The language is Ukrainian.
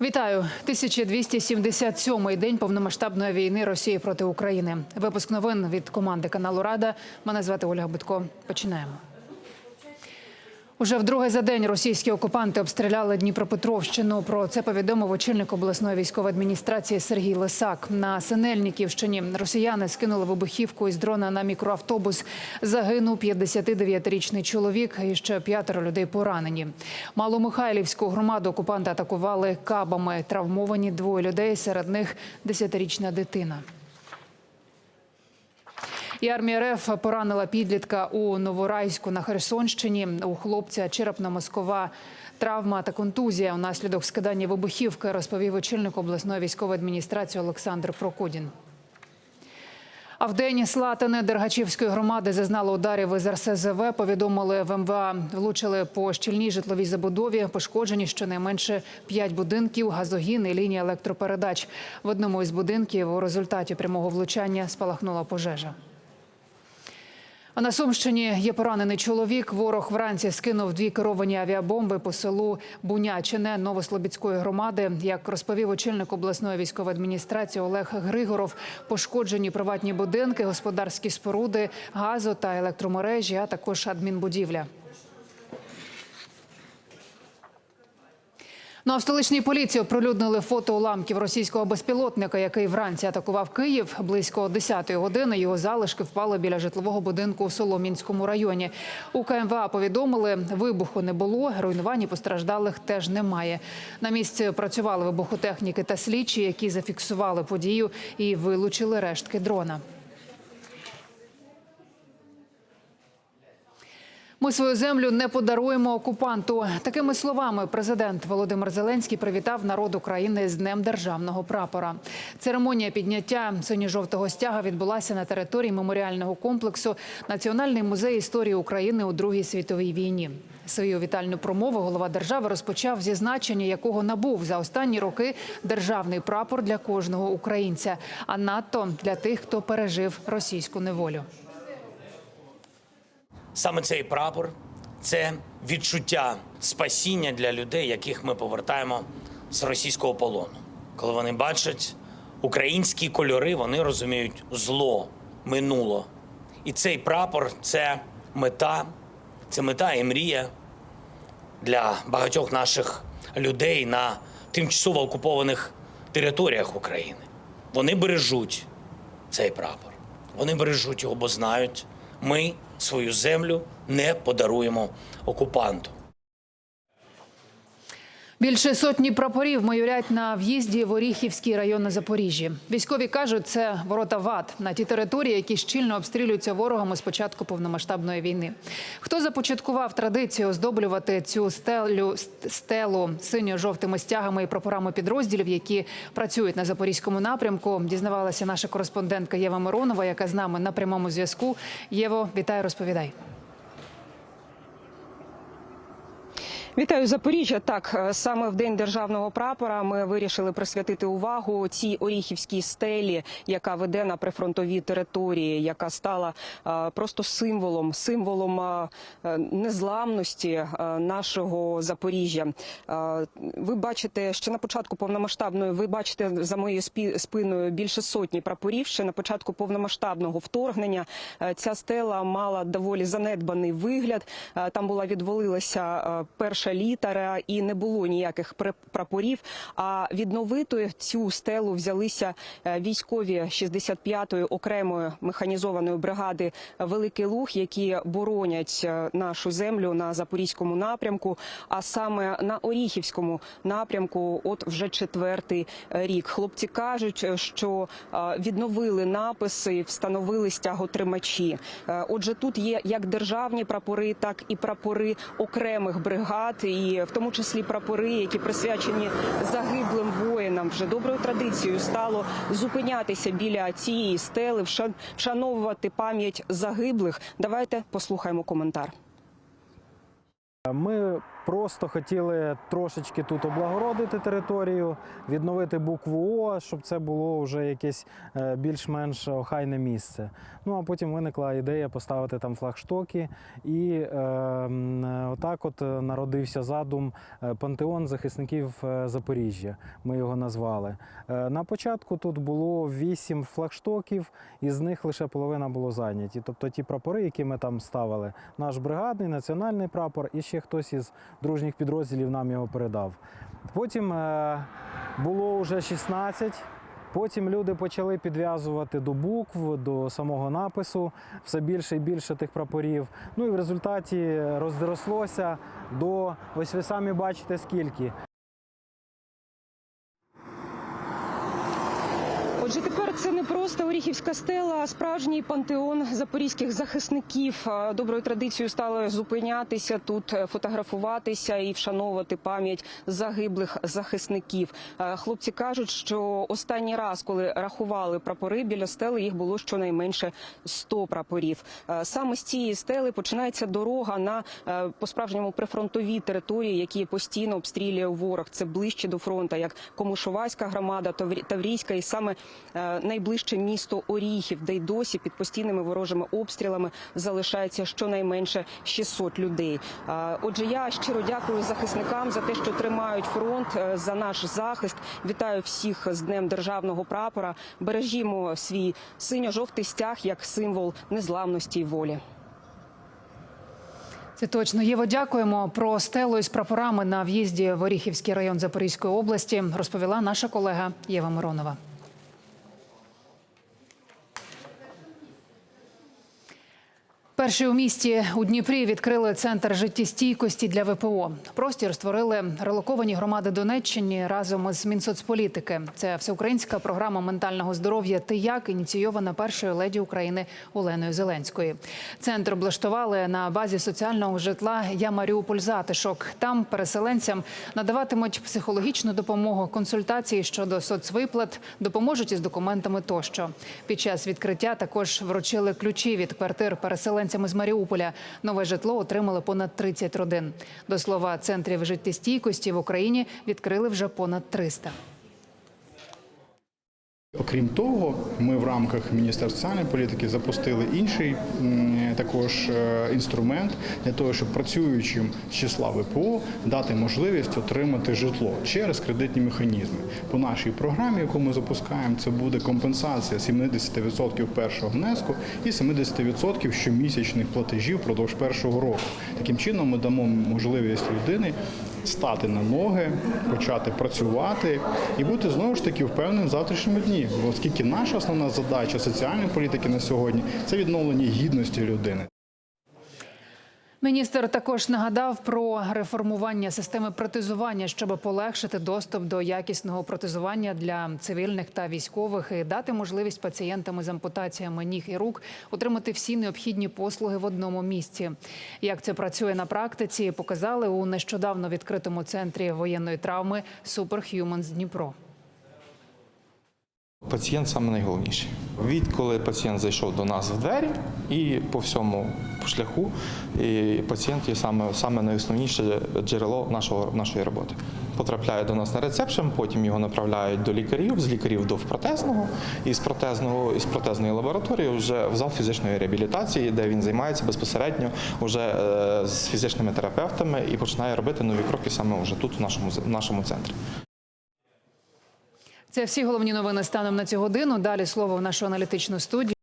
Вітаю 1277-й день повномасштабної війни Росії проти України. Випуск новин від команди каналу Рада. Мене звати Ольга Битко. Починаємо. Уже вдруге за день російські окупанти обстріляли Дніпропетровщину. Про це повідомив очільник обласної військової адміністрації Сергій Лисак. На Синельниківщині росіяни скинули вибухівку із дрона на мікроавтобус. Загинув 59-річний чоловік і ще п'ятеро людей поранені. Маломихайлівську громаду окупанти атакували кабами. Травмовані двоє людей. Серед них 10-річна дитина. І армія РФ поранила підлітка у Новорайську на Херсонщині. У хлопця черепно-мозкова травма та контузія унаслідок скидання вибухівки, розповів очільник обласної військової адміністрації Олександр Прокудін. А в день Слатини Дергачівської громади зазнали ударів із РСЗВ. Повідомили в МВА. Влучили по щільній житловій забудові. Пошкоджені щонайменше п'ять будинків, газогін і лінія електропередач. В одному із будинків у результаті прямого влучання спалахнула пожежа. А на Сумщині є поранений чоловік. Ворог вранці скинув дві керовані авіабомби по селу Бунячине Новослобідської громади. Як розповів очільник обласної військової адміністрації Олег Григоров, пошкоджені приватні будинки, господарські споруди, газо та електромережі, а також адмінбудівля. Ну а в столичній поліції оприлюднили фото уламків російського безпілотника, який вранці атакував Київ. Близько 10-ї години його залишки впали біля житлового будинку у Соломінському районі. У КМВА повідомили, вибуху не було, руйнувань постраждалих теж немає. На місці працювали вибухотехніки та слідчі, які зафіксували подію і вилучили рештки дрона. Ми свою землю не подаруємо окупанту. Такими словами президент Володимир Зеленський привітав народ України з Днем державного прапора. Церемонія підняття синьо-жовтого стяга відбулася на території меморіального комплексу Національний музей історії України у Другій світовій війні. Свою вітальну промову голова держави розпочав зі значення, якого набув за останні роки державний прапор для кожного українця, а надто для тих, хто пережив російську неволю. Саме цей прапор це відчуття спасіння для людей, яких ми повертаємо з російського полону. Коли вони бачать українські кольори, вони розуміють зло, минуло. І цей прапор це мета, це мета і мрія для багатьох наших людей на тимчасово окупованих територіях України. Вони бережуть цей прапор. Вони бережуть його, бо знають, ми свою землю не подаруємо окупанту. Більше сотні прапорів майорять на в'їзді в Оріхівський район на Запоріжжі. Військові кажуть, це ворота ВАД на ті території, які щільно обстрілюються ворогами з початку повномасштабної війни. Хто започаткував традицію оздоблювати цю стелю стелу синьо-жовтими стягами і прапорами підрозділів, які працюють на запорізькому напрямку? Дізнавалася наша кореспондентка Єва Миронова, яка з нами на прямому зв'язку. Єво, вітаю, розповідай. Вітаю Запоріжжя. Так е, саме в день державного прапора ми вирішили присвятити увагу цій оріхівській стелі, яка веде на прифронтові території, яка стала е, просто символом, символом е, незламності нашого Запоріжжя. Ви бачите, ще на початку повномасштабної, ви бачите за моєю спиною більше сотні прапорів. Ще на початку повномасштабного вторгнення ця стела мала доволі занедбаний вигляд. Там була відвалилася е, перша літера і не було ніяких прапорів. А відновити цю стелу взялися е, військові 65-ї окремої механізованої бригади Великий Луг, які боронять е, нашу землю на запорізькому напрямку, а саме на Оріхівському напрямку. От вже четвертий е, рік. Хлопці кажуть, що відновили написи, встановили стяготримачі. Отже, тут є як державні прапори, так і прапори окремих бригад, і в тому числі прапори, які присвячені загиблим воїнам. Вже доброю традицією стало зупинятися біля цієї стели, вшановувати пам'ять загиблих. Давайте послухаємо коментар. Ми Просто хотіли трошечки тут облагородити територію, відновити букву О, щоб це було вже якесь е, більш-менш охайне місце. Ну а потім виникла ідея поставити там флагштоки, і е, отак от е, народився задум е, пантеон захисників Запоріжжя. Ми його назвали. На початку тут було вісім флагштоків, із них лише половина було зайняті. Тобто ті прапори, які ми там ставили, наш бригадний, національний прапор, і ще хтось із дружніх підрозділів нам його передав. Потім е, було вже 16. Потім люди почали підв'язувати до букв, до самого напису все більше і більше тих прапорів. Ну і в результаті розрослося до ось ви самі бачите скільки. Отже, тепер це не просто Оріхівська стела, а справжній пантеон запорізьких захисників. Доброю традицією стало зупинятися тут, е, фотографуватися і вшановувати пам'ять загиблих захисників. Хлопці кажуть, що останній раз, коли рахували прапори біля стели, їх було щонайменше 100 прапорів. Саме з цієї стели починається дорога на е, по-справжньому прифронтові території, які постійно обстрілює ворог. Це ближче до фронту, як Комушувайська громада, Таврі- Таврійська і саме найближче місто Оріхів, де й досі під постійними ворожими обстрілами залишається щонайменше 600 людей. Е, Отже, я щиро дякую захисникам за те, що тримають фронт е, за наш захист. Вітаю всіх з Днем державного прапора. Бережімо свій синьо-жовтий стяг як символ незламності й волі. Це точно. Єво, дякуємо. Про стелу із прапорами на в'їзді в Оріхівський район Запорізької області розповіла наша колега Єва Миронова. Перший у місті у Дніпрі відкрили центр життєстійкості для ВПО. Простір створили релоковані громади Донеччини разом із Мінсоцполітики. Це всеукраїнська програма ментального здоров'я «Ти як» ініційована першою леді України Оленою Зеленською. Центр облаштували на базі соціального житла Я Маріуполь затишок. Там переселенцям надаватимуть психологічну допомогу, консультації щодо соцвиплат, допоможуть із документами тощо. Під час відкриття також вручили ключі від квартир переселенцям з Маріуполя. Нове житло отримали понад 30 родин. До слова, центрів життєстійкості в Україні відкрили вже понад 300. Окрім того, ми в рамках Міністерства соціальної політики запустили інший також е, інструмент для того, щоб працюючим з числа ВПО дати можливість отримати житло через кредитні механізми. По нашій програмі, яку ми запускаємо, це буде компенсація 70% першого внеску і 70% щомісячних платежів впродовж першого року. Таким чином, ми дамо можливість людини стати на ноги, почати працювати і бути знову ж таки впевненим в завтрашньому дні. Оскільки наша основна задача соціальної політики на сьогодні це відновлення гідності людини. Міністр також нагадав про реформування системи протезування, щоб полегшити доступ до якісного протезування для цивільних та військових і дати можливість пацієнтам із ампутаціями ніг і рук отримати всі необхідні послуги в одному місці. Як це працює на практиці, показали у нещодавно відкритому центрі воєнної травми Superhumans Дніпро. Пацієнт саме найголовніший. Відколи пацієнт зайшов до нас в двері і по всьому шляху, і пацієнт є саме, саме найосновніше джерело нашого, нашої роботи. Потрапляє до нас на рецепшн, потім його направляють до лікарів, з лікарів до протезного, і з протезного із протезної лабораторії вже в зал фізичної реабілітації, де він займається безпосередньо вже е, з фізичними терапевтами і починає робити нові кроки саме вже тут, в нашому, в нашому центрі. Це всі головні новини станом на цю годину. Далі слово в нашу аналітичну студію.